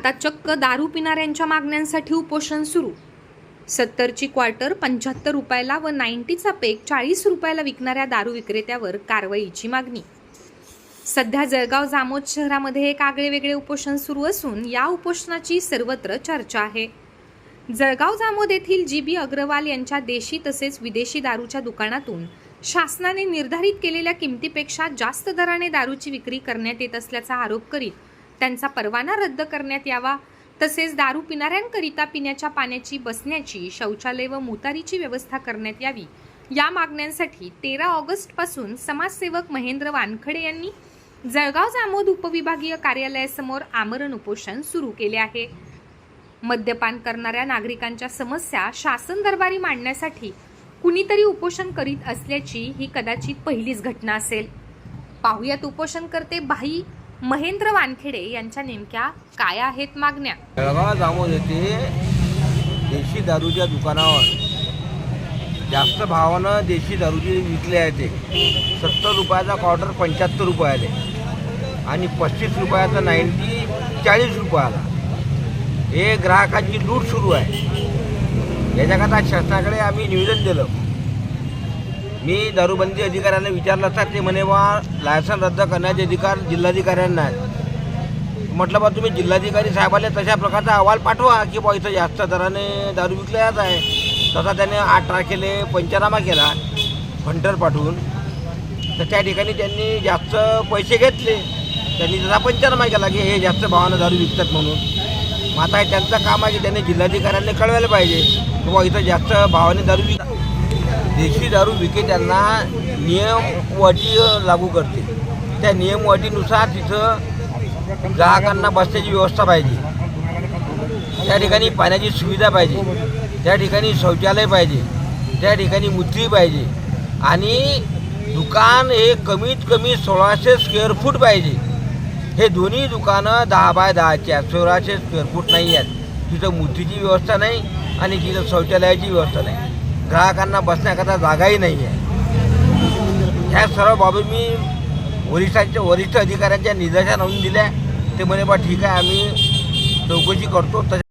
आता चक्क दारू पिणाऱ्यांच्या मागण्यांसाठी उपोषण सुरू. सत्तरची क्वार्टर पंच्याहत्तर रुपयाला व नाईन्टीचा पेक चाळीस रुपयाला विकणाऱ्या दारू विक्रेत्यावर कारवाईची मागणी. सध्या जळगाव जामोद शहरामध्ये एक आगळे वेगळे उपोषण सुरू असून या उपोषणाची सर्वत्र चर्चा आहे. जळगाव जामोद येथील जी बी अग्रवाल यांच्या देशी तसेच विदेशी दारूच्या दुकानातून शासनाने निर्धारित केलेल्या किमतीपेक्षा जास्त दराने दारूची विक्री करण्यात येत असल्याचा आरोप करीत त्यांचा परवाना रद्द करण्यात यावा. तसेच दारू पिणाऱ्यांकरिता पिण्याच्या पाण्याची बसण्याची शौचालय व मुतारीची व्यवस्था करण्यात यावी. या मागण्यांसाठी तेरा ऑगस्टपासून समाजसेवक महेंद्र वानखडे यांनी जळगाव जामोद उपविभागीय कार्यालयासमोर आमरण उपोषण सुरू केले आहे. मद्यपान करणाऱ्या नागरिकांच्या समस्या शासन दरबारी मांडण्यासाठी कुणीतरी उपोषण करीत असल्याची ही कदाचित पहिलीच घटना असेल. पाहुयात उपोषणकर्ते भाई महेंद्र वानखेडे यांच्या नेमक्या काय आहेत मागण्या? जळगाव जामोद येथे देशी दारूच्या दुकानावर जास्त भावानं देशी दारूची विकले आहे ते. सत्तर रुपयाचा क्वार्टर पंच्याहत्तर रुपयाले आणि पस्तीस रुपयाचा नाईन्टी चाळीस रुपयाला. हे ग्राहकांची लूट सुरू आहे. याच्याकरता शासनाकडे आम्ही निवेदन दिलं. मी दारूबंदी अधिकाऱ्यांना विचारलं असता ते म्हणे बा लायसन रद्द करण्याचे अधिकार जिल्हाधिकाऱ्यांना आहेत. म्हटलं बा तुम्ही जिल्हाधिकारी साहेबाला तशा प्रकारचा अहवाल पाठवा की बा इथं जास्त दराने दारू विकल्या जात आहे. तसा त्याने आठ तारखेले पंचनामा केला फंटर पाठवून. तर त्या ठिकाणी त्यांनी जास्त पैसे घेतले. त्यांनी त्याचा पंचनामा केला की हे जास्त भावानं दारू विकतात म्हणून. मग आता हे त्यांचं काम आहे की त्यांनी जिल्हाधिकाऱ्यांनी कळवायला पाहिजे. की बा इथं जास्त भावाने दारू विक देशी दारू विक्रेत्यांना नियम अटी लागू करते त्या नियम अटीनुसार तिथं ग्राहकांना बसण्याची व्यवस्था पाहिजे. त्या ठिकाणी पाण्याची सुविधा पाहिजे. त्या ठिकाणी शौचालय पाहिजे. त्या ठिकाणी मुत्री पाहिजे. आणि दुकान हे कमीत कमी सोळाशे स्क्वेअर फूट पाहिजे. हे दोन्ही दुकानं दहा बाय दहाची आहेत. सोळाशे स्क्वेअर फूट नाही आहेत. तिथं मूर्तीची व्यवस्था नाही आणि तिथं शौचालयाची व्यवस्था नाही. ग्राहकांना बसण्याकरता जागाही नाही आहे ह्या सर्व बाबी मी वरिष्ठांच्या वरिष्ठ अधिकाऱ्यांच्या निदर्शन आणून दिल्या. ते म्हणे बा ठीक आहे आम्ही चौकशी करतो. तशा